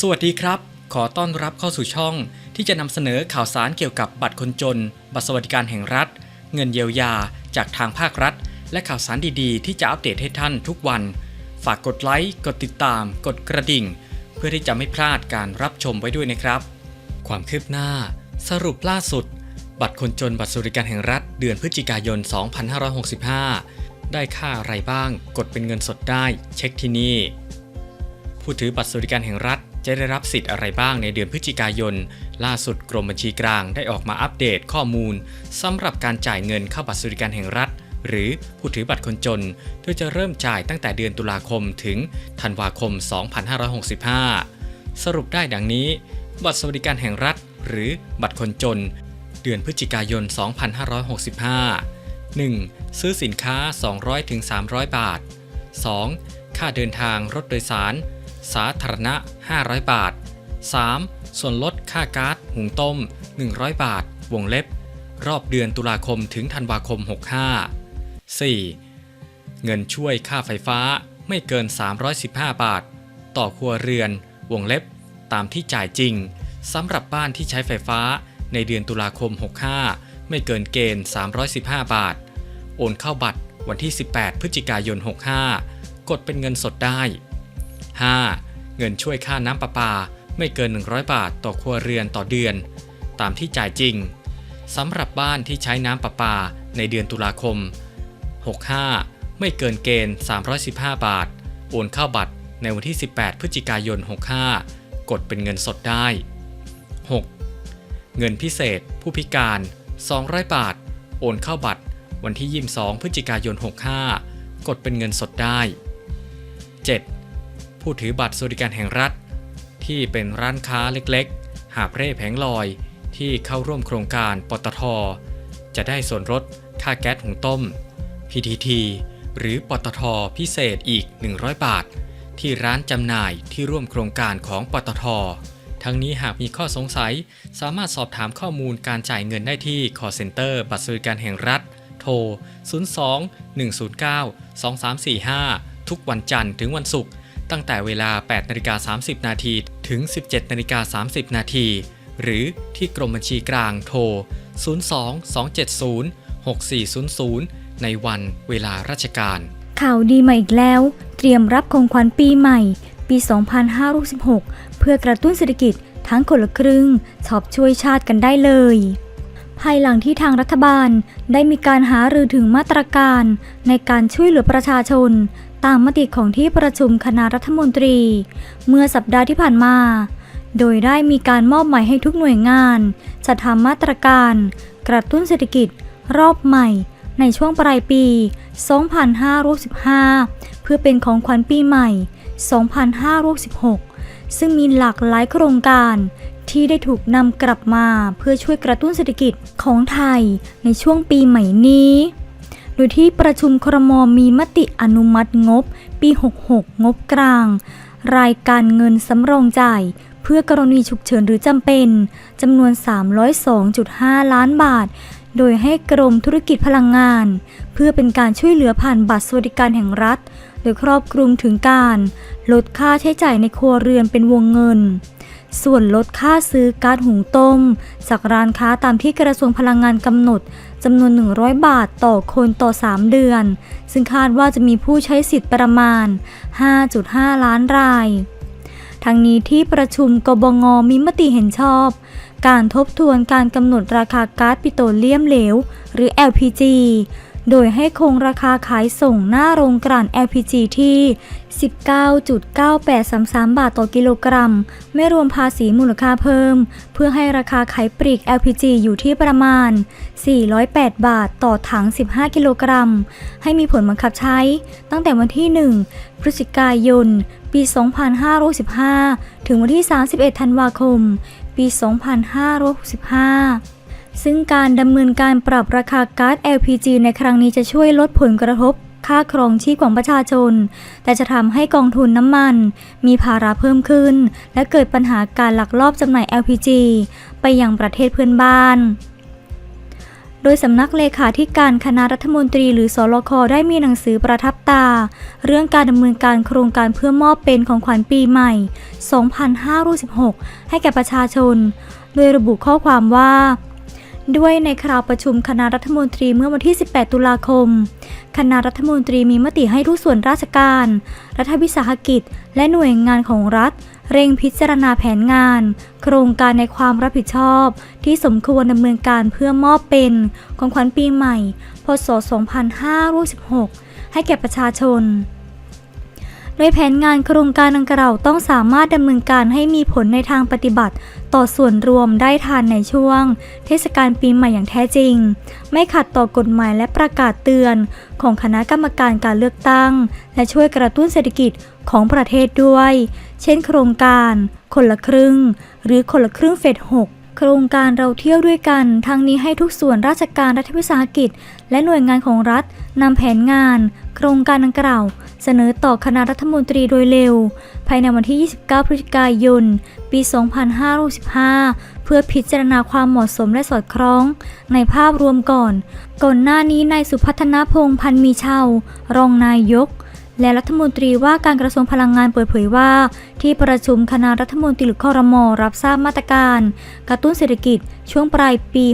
สวัสดีครับ ขอต้อนรับเข้าสู่ช่อง ที่จะนำเสนอข่าวสารเกี่ยวกับบัตรคนจน บัตรสวัสดิการแห่งรัฐ เงินเยียวยา จากทางภาครัฐ และข่าวสารดีๆ ที่จะอัปเดตให้ท่านทุกวัน ฝากกดไลค์ กดติดตาม กดกระดิ่ง เพื่อที่จะไม่พลาดการรับชมไว้ด้วยนะครับ ความคืบหน้า สรุปล่าสุด บัตรคนจนบัตรสวัสดิการแห่งรัฐ เดือนพฤศจิกายน 2565 ได้ค่าอะไรบ้าง กดเป็นเงินสดได้ เช็คที่นี่ผู้ถือบัตรสวัสดิการแห่งรัฐ จะได้รับสิทธิ์อะไรบ้างในเดือนพฤศจิกายน ล่าสุดกรมบัญชีกลางได้ออกมาอัปเดตข้อมูลสำหรับการจ่ายเงินเข้าบัตรสวัสดิการแห่งรัฐ หรือผู้ถือบัตรคนจน โดยจะเริ่มจ่ายตั้งแต่เดือนตุลาคมถึงธันวาคม 2565 สรุปได้ดังนี้ บัตรสวัสดิการแห่งรัฐ หรือบัตรคนจน เดือนพฤศจิกายน 2565 1. ซื้อสินค้า 200-300 บาท 2. ค่าเดินทางรถโดยสาร สาธารณะ 500 บาท 3. ส่วนลดค่าก๊าซหุงต้ม 100 บาท วงเล็บ รอบเดือนตุลาคมถึงธันวาคม 65 4. เงินช่วยค่าไฟฟ้าไม่เกิน 315 บาท ต่อครัวเรือน วงเล็บ ตามที่จ่ายจริงสำหรับบ้านที่ใช้ไฟฟ้าในเดือนตุลาคม 65 ไม่เกินเกณฑ์ 315 บาท โอนเข้าบัตรวันที่ 18 พฤศจิกายน 65 กดเป็นเงินสดได้ 5. เงินช่วยค่าน้ำประปาไม่เกิน 100 บาทต่อครัวเรือนต่อเดือน ตามที่จ่ายจริงสำหรับบ้านที่ใช้น้ำประปาในเดือนตุลาคม 65 ไม่เกินเกณฑ์ 315 บาท โอนเข้าบัตรในวันที่ 18 พฤศจิกายน 65 กดเป็นเงินสดได้ 6. เงินพิเศษ ผู้พิการ 200 บาท โอนเข้าบัตรวันที่ 22 พฤศจิกายน 65 กดเป็นเงินสดได้ 7. ผู้ถือบัตรสวัสดิการแห่งรัฐ ที่เป็นร้านค้าเล็กๆ หาบเร่แผงลอยที่เข้าร่วมโครงการปตท จะได้ส่วนลดค่าแก๊สหุงต้ม PTT หรือปตทพิเศษอีก 100 บาท ที่ร้านจำหน่ายที่ร่วมโครงการของปตท ทั้งนี้หากมีข้อสงสัยสามารถสอบถามข้อมูลการจ่ายเงินได้ที่ call center บัตรสวัสดิการแห่งรัฐ โทร 02 109 2345 ทุกวันจันทร์ถึงวันศุกร์ ตั้งแต่เวลา 8นาฬิกา30 นาทีถึง 17นาฬิกา30 นาทีหรือที่กรมบัญชีกลางโทร 02 270 6400 ในวันเวลาราชการ ข่าวดีมาอีกแล้ว เตรียมรับของขวัญปีใหม่ ปี 2566 เพื่อกระตุ้นเศรษฐกิจทั้งคนละครึ่งชอบช่วยชาติกันได้เลย ภายหลังที่ทางรัฐบาลได้มีการหารือถึงมาตรการในการช่วยเหลือประชาชน ตามมติของที่ประชุมคณะรัฐมนตรี เมื่อสัปดาห์ที่ผ่านมา โดยได้มีการมอบหมายให้ทุกหน่วยงานจัดทำมาตรการ กระตุ้นเศรษฐกิจ รอบใหม่ ในช่วงปลายปี 2565 เพื่อเป็นของขวัญปีใหม่ 2566 ซึ่งมีหลากหลายโครงการที่ได้ถูกนำกลับมาเพื่อช่วยกระตุ้นเศรษฐกิจของไทยในช่วงปีใหม่นี้ โดยที่ประชุมครมมีมติอนุมัติงบ ปี 66 งบกลาง รายการเงินสำรองจ่าย เพื่อกรณีฉุกเฉินหรือจำเป็นจำนวน 302.5 ล้านบาท โดยให้กรมธุรกิจพลังงาน เพื่อเป็นการช่วยเหลือผ่านบัตรสวัสดิการแห่งรัฐ โดยครอบคลุมถึงการ ลดค่าใช้จ่ายในครัวเรือนเป็นวงเงินส่วนลดค่าซื้อก๊าซหุงต้ม จากร้านค้าตามที่กระทรวงพลังงานกำหนด จำนวน 100 บาทต่อคนต่อ 3 เดือน ซึ่งคาดว่าจะมีผู้ใช้สิทธิ์ประมาณ 5.5 ล้านราย ทั้งนี้ที่ประชุมกบงมีมติเห็นชอบ การทบทวนการกำหนดราคาก๊าซปิโตรเลียมเหลว หรือ LPG โดยให้คงราคาขายส่งหน้าโรงกลั่น LPG ที่ 19.9833 บาทต่อกิโลกรัม ไม่รวมภาษีมูลค่าเพิ่ม เพื่อให้ราคาขายปลีก LPG อยู่ที่ประมาณ 408 บาทต่อถัง 15 กิโลกรัม ให้มีผลบังคับใช้ ตั้งแต่วันที่ 1 พฤศจิกายน ปี 2565 ถึงวันที่ 31 ธันวาคม ปี 2565 ซึ่งการดำเนินการปรับราคาก๊าซ LPG ในครั้งนี้จะช่วยลดผลกระทบค่าครองชีพของประชาชน แต่จะทำให้กองทุนน้ำมัน มีภาระเพิ่มขึ้น และเกิดปัญหาการลักลอบจำหน่าย LPG ไปยังประเทศเพื่อนบ้าน โดยสำนักเลขาธิการคณะรัฐมนตรีหรือสลคได้มีหนังสือประทับตา เรื่องการดำเนินการโครงการเพื่อมอบเป็นของขวัญปีใหม่ 2516 ให้แก่ประชาชน โดยระบุข้อความว่า ด้วยในคราวประชุมคณะรัฐมนตรีเมื่อวันที่ 18 ตุลาคม คณะรัฐมนตรีมีมติให้ทุกส่วนราชการ รัฐวิสาหกิจ และหน่วยงานของรัฐ เร่งพิจารณาแผนงาน โครงการในความรับผิดชอบ ที่สมควรดำเนินการเพื่อมอบเป็นของขวัญปีใหม่ พศ 2516ให้แก่ประชาชน โดยแผนงานโครงการดังกล่าวต้องสามารถดำเนินการให้มีผลในทางปฏิบัติ ต่อส่วนรวมได้ทันในช่วง เทศกาลปีใหม่อย่างแท้จริง ไม่ขัดต่อกฎหมายและประกาศเตือน ของคณะกรรมการการเลือกตั้ง และช่วยกระตุ้นเศรษฐกิจของประเทศด้วย เช่น โครงการ คนละครึ่ง หรือคนละครึ่งเฟส6 โครงการเราเที่ยวด้วยกัน ทั้งนี้ให้ทุกส่วนราชการรัฐวิสาหกิจ และหน่วยงานของรัฐนำแผนงาน โครงการดังกล่าว เสนอต่อคณะรัฐมนตรีโดยเร็ว ภายในวันที่ 29 พฤศจิกายน ปี 2565 เพื่อพิจารณาความเหมาะสมและสอดคล้อง ในภาพรวมก่อน ก่อนหน้านี้นายสุพัฒนพงษ์พันมีเชาวรองนายก และรัฐมนตรีว่าการกระทรวงพลังงานเปิดเผยว่า ที่ประชุมคณะรัฐมนตรีหรือคอรมอรับทราบมาตรการ กระตุ้นเศรษฐกิจช่วงปลายปี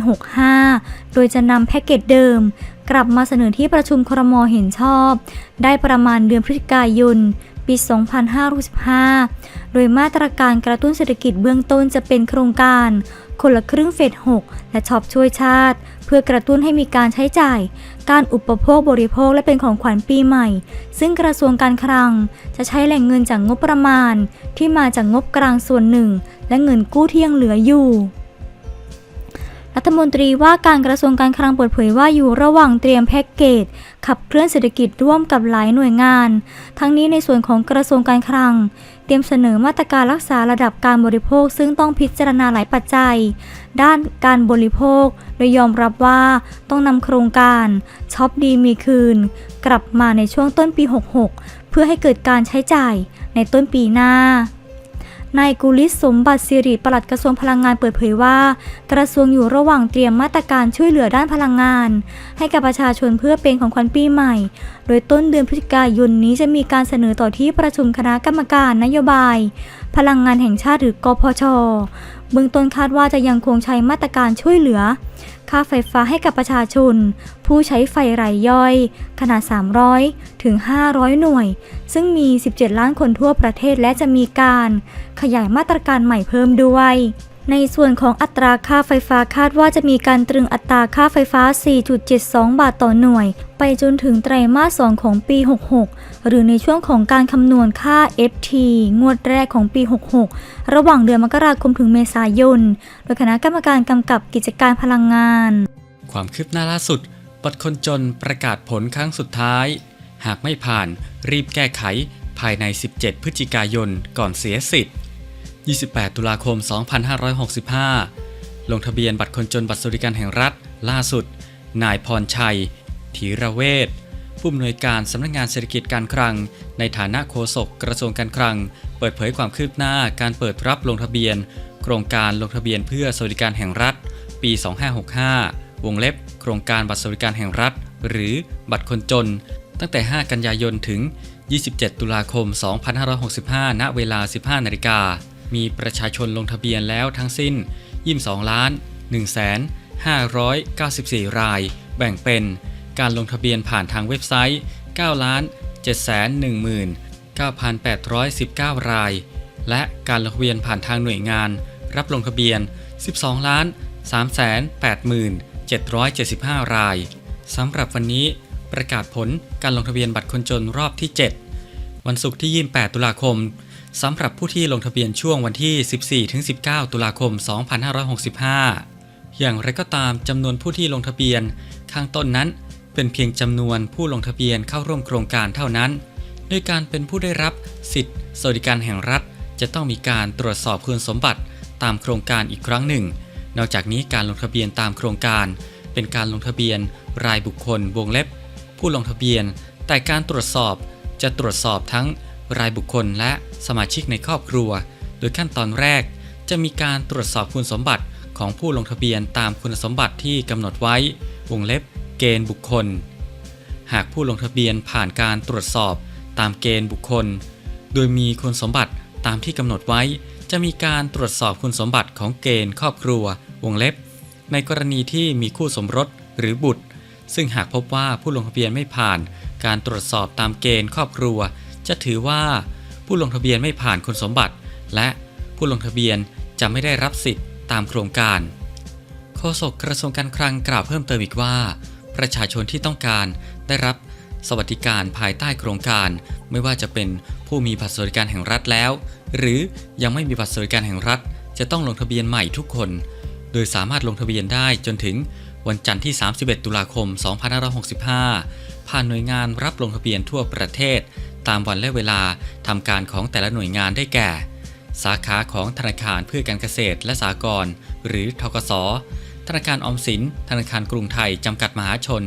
65 โดยจะนำแพ็กเกจเดิม กลับมาเสนอที่ประชุมครมอเห็นชอบ ได้ประมาณเดือนพฤศจิกายน ปี 2565 โดยมาตรการกระตุ้นเศรษฐกิจเบื้องต้นจะเป็นโครงการ คนละครึ่งเฟส6และช็อปช่วยชาติ เพื่อกระตุ้นให้มีการใช้จ่าย การอุปโภคบริโภคและเป็นของขวัญปีใหม่ ซึ่งกระทรวงการคลัง จะใช้แหล่งเงินจากงบประมาณ ที่มาจากงบกลางส่วนหนึ่ง และเงินกู้ที่ยังเหลืออยู่ รัฐมนตรีว่าการกระทรวงการคลังเปิดเผยว่าอยู่ระหว่างเตรียมแพ็กเกจ ขับเคลื่อนเศรษฐกิจร่วมกับหลายหน่วยงาน ทั้งนี้ในส่วนของกระทรวงการคลัง เตรียมเสนอมาตรการรักษาระดับการบริโภค ซึ่งต้องพิจารณาหลายปัจจัย ด้านการบริโภค โดยยอมรับว่าต้องนำโครงการช็อปดีมีคืน กลับมาในช่วงต้นปี 66 เพื่อให้เกิดการใช้จ่ายในต้นปีหน้า นายกุลิศสมบัติสิริปลัดกระทรวงพลังงานเปิดเผยว่า กระทรวงอยู่ระหว่างเตรียมมาตรการช่วยเหลือด้านพลังงาน ให้กับประชาชนเพื่อเป็นของขวัญปีใหม่ โดยต้นเดือนพฤศจิกายนนี้จะมีการเสนอต่อที่ประชุมคณะกรรมการนโยบาย พลังงานแห่งชาติหรือกพชเบื้องต้นคาดว่าจะยังคงใช้มาตรการช่วยเหลือ ค่าไฟฟ้าให้กับประชาชน ผู้ใช้ไฟรายย่อย ขนาด 300 ถึง 500 หน่วย ซึ่งมี 17 ล้านคนทั่วประเทศและจะมีการขยายมาตรการใหม่เพิ่มด้วย ในส่วนของอัตราค่าไฟฟ้าคาดว่าจะมีการตรึงอัตราค่าไฟฟ้า 4.72 บาทต่อหน่วย ไปจนถึงไตรมาส 2 ของปี 66 หรือในช่วงของการคำนวณค่า FT งวดแรกของปี 66 ระหว่างเดือนมกราคมถึงเมษายน โดยคณะกรรมการกำกับกิจการพลังงาน ความคืบหน้าล่าสุด บัตรคนจนประกาศผลครั้งสุดท้าย หากไม่ผ่านรีบแก้ไขภายใน 17 พฤศจิกายนก่อนเสียสิทธิ์ 28 ตุลาคม 2565 ลงทะเบียนบัตรคนจนบัตรสวัสดิการแห่งรัฐ ล่าสุด นายพรชัย ธีระเวชผู้อำนวยการสำนักงานเศรษฐกิจการคลัง ในฐานะโฆษกกระทรวงการคลัง เปิดเผยความคืบหน้าการเปิดรับลงทะเบียน โครงการลงทะเบียนเพื่อสวัสดิการแห่งรัฐ ปี 2565 วงเล็บ โครงการบัตรสวัสดิการแห่งรัฐ หรือบัตรคนจน ตั้งแต่ 5 กันยายนถึง 27 ตุลาคม 2565 ณ เวลา 15 นาฬิกา มีประชาชนลงทะเบียนแล้วทั้งสิ้น 22 ล้าน 1 594 ราย แบ่งเป็น การลงทะเบียนผ่านทางเว็บไซต์ 9 ล้าน 719,819 ราย และการลงทะเบียนผ่านทางหน่วยงาน รับลงทะเบียน 12 ล้าน 3,8,775 ราย สำหรับวันนี้ประกาศผลการลงทะเบียนบัตรคนจนรอบที่ 7 วันศุกร์ที่ 28 ตุลาคม สำหรับผู้ที่ลงทะเบียนช่วงวันที่ 14-19 ตุลาคม 2565 อย่างไรก็ตามจำนวนผู้ที่ลงทะเบียน ข้างต้นนั้น เป็นเพียงจำนวนผู้ลงทะเบียนเข้าร่วมโครงการเท่านั้นโดยการเป็นผู้ได้รับสิทธิสวัสดิการแห่งรัฐ จะต้องมีการตรวจสอบคุณสมบัติตามโครงการอีกครั้งหนึ่ง นอกจากนี้การลงทะเบียนตามโครงการ เป็นการลงทะเบียนรายบุคคลวงเล็บ ผู้ลงทะเบียน แต่การตรวจสอบจะตรวจสอบทั้ง รายบุคคลและสมาชิกในครอบครัว โดยขั้นตอนแรก จะมีการตรวจสอบคุณสมบัติของผู้ลงทะเบียนตามคุณสมบัติที่กำหนดไว้ วงเล็บ เกณฑ์บุคคล หากผู้ลงทะเบียนผ่านการตรวจสอบตามเกณฑ์บุคคล โดยมีคุณสมบัติตามที่กำหนดไว้ จะมีการตรวจสอบคุณสมบัติของเกณฑ์ครอบครัว วงเล็บ ในกรณีที่มีคู่สมรสหรือบุตร ซึ่งหากพบว่าผู้ลงทะเบียนไม่ผ่าน การตรวจสอบตามเกณฑ์ครอบครัว จะถือว่าผู้ลงทะเบียนไม่ผ่านคุณสมบัติ และผู้ลงทะเบียนจะไม่ได้รับสิทธิ์ตามโครงการโฆษกกระทรวงการคลังกล่าวเพิ่มเติมอีกว่า ประชาชนที่ต้องการได้รับสวัสดิการภายใต้โครงการ ไม่ว่าจะเป็นผู้มีบัตรสวัสดิการแห่งรัฐแล้ว หรือยังไม่มีบัตรสวัสดิการแห่งรัฐ จะต้องลงทะเบียนใหม่ทุกคน โดยสามารถลงทะเบียนได้จนถึงวันจันทร์ที่ 31 ตุลาคม 2565 ผ่านหน่วยงานรับลงทะเบียนทั่วประเทศ ตามวันและเวลาทำการของแต่ละหน่วยงานได้แก่ สาขาของธนาคารเพื่อการเกษตรและสหกรณ์หรือทกส ธนาคารออมสิน ธนาคารกรุงไทย จำกัดมหาชน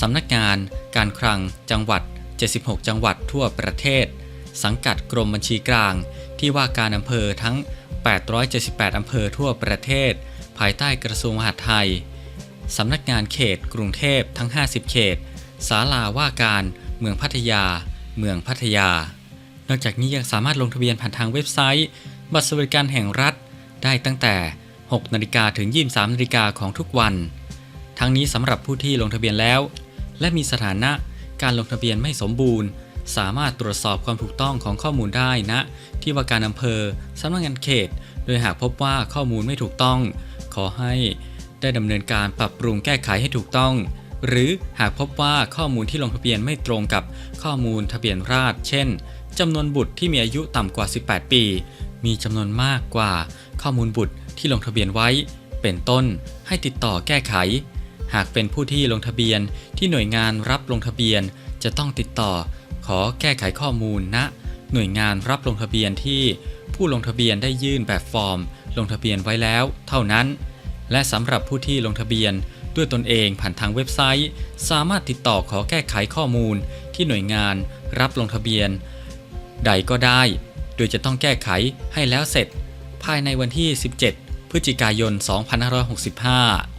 สำนักงาน การคลัง จังหวัด 76 จังหวัดทั่วประเทศ สังกัดกรมบัญชีกลาง ที่ว่าการอำเภอทั้ง 878 อำเภอทั่วประเทศ ภายใต้กระทรวงมหาดไทย สำนักงานเขต กรุงเทพทั้ง 50 เขตศาลาว่าการ เมืองพัทยา เมืองพัทยา นอกจากนี้ยังสามารถลงทะเบียนผ่านทางเว็บไซต์ บัตรสวัสดิการแห่งรัฐ ได้ตั้งแต่ 6 นาฬิกาถึง 23 นาฬิกาของทุกวัน ทั้งนี้สำหรับผู้ที่ลงทะเบียนแล้ว และมีสถานะการลงทะเบียนไม่สมบูรณ์ สามารถตรวจสอบความถูกต้องของข้อมูลได้นะ ที่ว่าการอำเภอสำนักงานเขต โดยหากพบว่าข้อมูลไม่ถูกต้อง ขอให้ได้ดำเนินการปรับปรุงแก้ไขให้ถูกต้อง หรือหากพบว่าข้อมูลที่ลงทะเบียนไม่ตรงกับข้อมูลทะเบียนราษฎรเช่นจำนวนบุตรที่มีอายุต่ำกว่า 18 ปี มีจำนวนมากกว่าข้อมูลบุตรที่ลงทะเบียนไว้ เป็นต้น ให้ติดต่อแก้ไข หากเป็นผู้ที่ลงทะเบียนที่หน่วยงานรับลงทะเบียนจะต้องติดต่อ ขอแก้ไขข้อมูลณหน่วยงานรับลงทะเบียนที่ผู้ลงทะเบียนได้ยื่นแบบฟอร์ม ลงทะเบียนไว้แล้ว เท่านั้น และสำหรับผู้ที่ลงทะเบียน ด้วยตนเองผ่านทางเว็บไซต์ สามารถติดต่อขอแก้ไขข้อมูล ที่หน่วยงานรับลงทะเบียน ใดก็ได้ โดยจะต้องแก้ไขให้แล้วเสร็จ ภายในวันที่ 17 พฤศจิกายน 2565